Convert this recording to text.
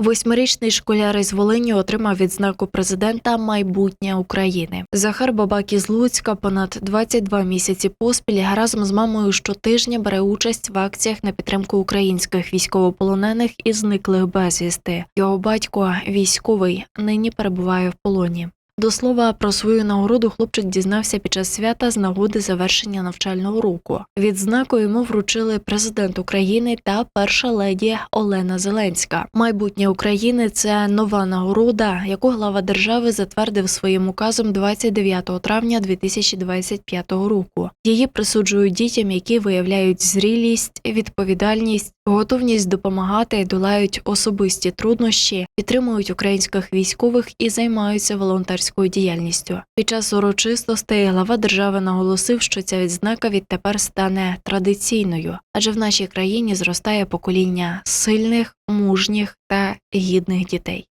Восьмирічний школяр із Волині отримав відзнаку президента майбутнє України. Захар Бабак із Луцька понад 22 місяці поспіль разом з мамою щотижня бере участь в акціях на підтримку українських військовополонених і зниклих безвісти. Його батько військовий нині перебуває в полоні. До слова, про свою нагороду хлопчик дізнався під час свята з нагоди завершення навчального року. Відзнаку йому вручили президент України та перша леді Олена Зеленська. Майбутнє України це нова нагорода, яку глава держави затвердив своїм указом 29 травня 2025 року. Її присуджують дітям, які виявляють зрілість, відповідальність, готовність допомагати, долають особисті труднощі, підтримують українських військових і займаються волонтерською діяльністю. Під час урочистостей глава держави наголосив, що ця відзнака відтепер стане традиційною, адже в нашій країні зростає покоління сильних, мужніх та гідних дітей.